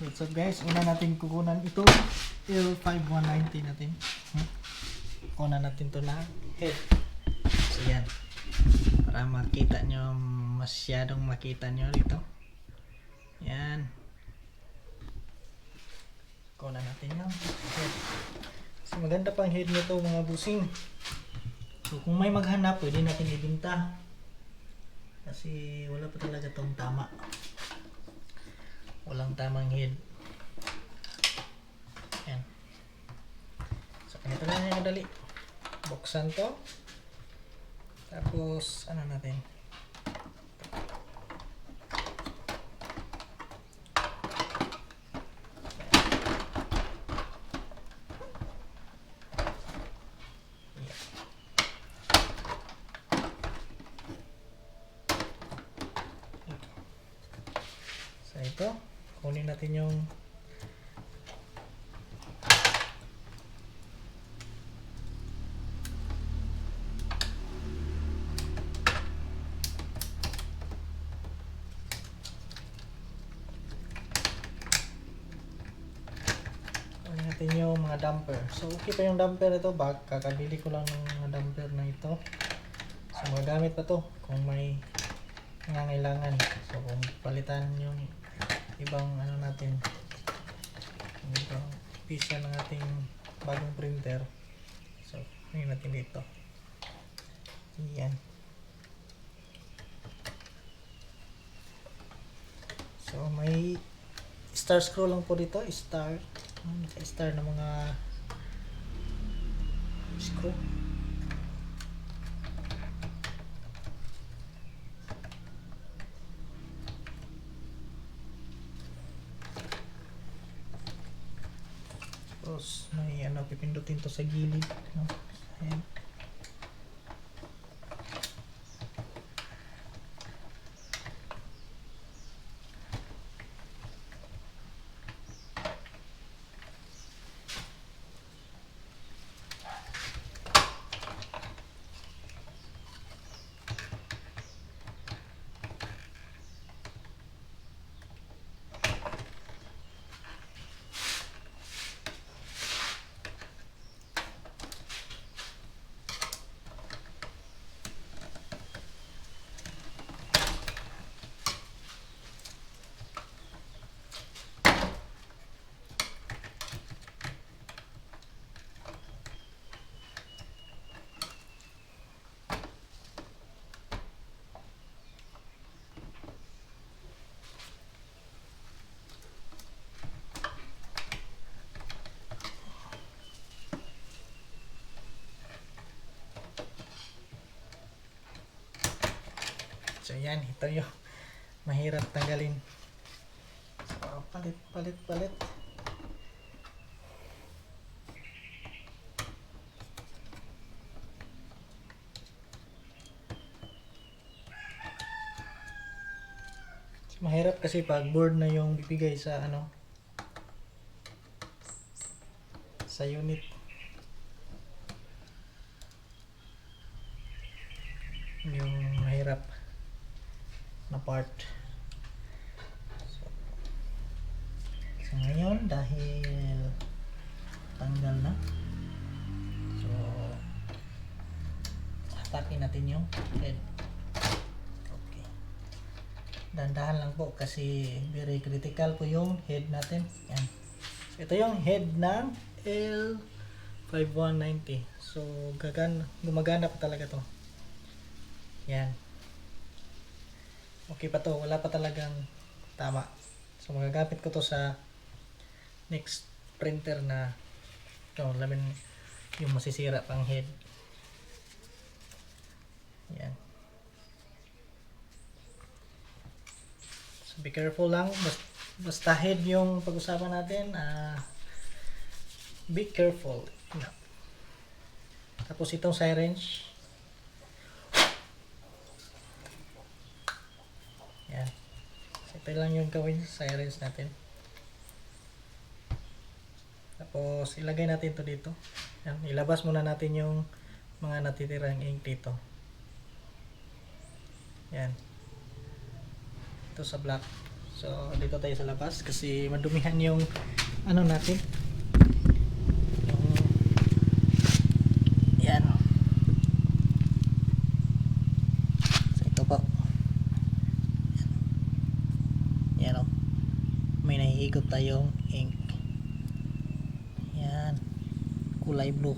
So what's guys, una natin kukunan ito L5190 natin. Hmm? Kunan natin to na head. So yan. Para makita nyo, masyadong makita nyo dito. Yan. Kunan natin yung head. So maganda pang head nito mga busing. So kung may maghanap, pwede natin ibinta. Kasi wala pa talaga tong tama. Walang tamang head. Yan. So, ganito lang yung madali. Buksan to. Tapos, ano natin? Ito. Kunin natin yung kunin natin yung mga damper. So okay pa yung damper ito, bag kakabili ko lang ng mga damper na ito. So magamit pa to kung may nangangailangan. So kung palitan yung ibang ano natin, ibang pisa ng ating bagong printer. So, ngayon natin dito. Yan. So may star scroll lang po dito, star. Hmm, Star na mga screw. Tapos may ano, pipindutin to sa gilid. No? Ayan. So yan, ito yung mahirap tanggalin. So, palit, palit, palit. Mahirap kasi pag board na yung bibigay sa ano sa unit. Yung mahirap na part. So, so ngayon dahil tanggal na. So hatakin natin yung head. Okay. Dandahan lang po kasi very critical po yung head natin. Yan. Ito yung head ng L5190. So gagan gumagana pa talaga to. Yan. Okay pa to, wala pa talagang tama. So magagamit ko to sa next printer na ito, lamin yung masisira pang head. Yan. So be careful lang, basta, basta head yung pag-usapan natin, ah be careful. Yan. Tapos itong syringe, Yan. Ito lang yung gawin sa sirens natin. Tapos, ilagay natin to dito. Yan. Ilabas muna natin yung mga natitirang ink dito. Yan. Ito sa black. So, dito tayo sa labas kasi madumihan yung ano natin. Yan. So, ito po. Yan o. May nahihigop tayong ink. Yan. Kulay blue.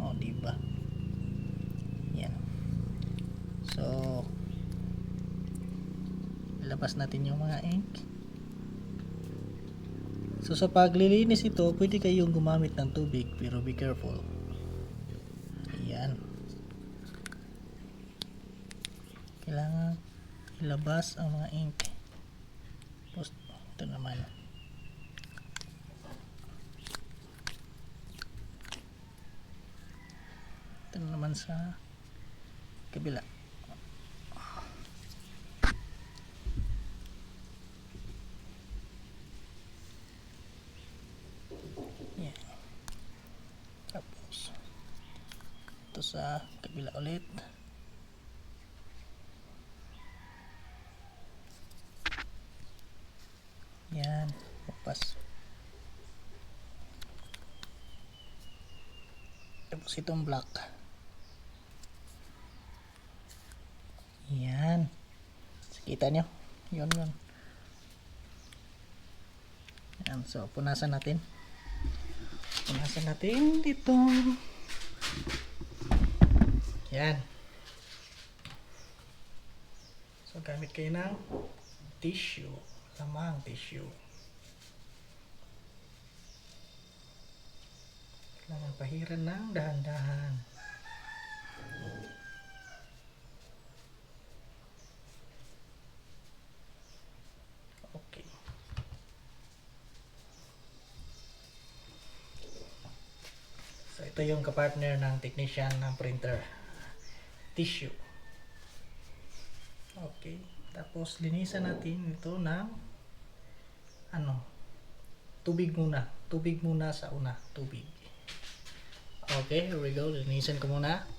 O, di ba? Yan. So, ilabas natin yung mga ink. So, sa paglilinis ito, pwede kayong gumamit ng tubig, pero be careful. Ayan. Kailangan ilabas ang mga ink. Tapos, ito naman. Ito naman sa kabila. Yan. Tapos, ito sa kabila ulit. Yan. Bukas. Tapos itong black. Yan. Kita nyo? Yun yun. Yan. So, punasan natin. Punasan natin dito. Yan. So, gamit kayo ng tissue. Lamang tissue. Kailangan pahiran ng dahan-dahan. Okay. So, ito yung kapartner ng technician ng printer. Tissue. Okay. Tapos, linisan natin ito ng ano, tubig muna. Tubig muna sa una. Tubig. Okay, here we go. Linisan ko muna.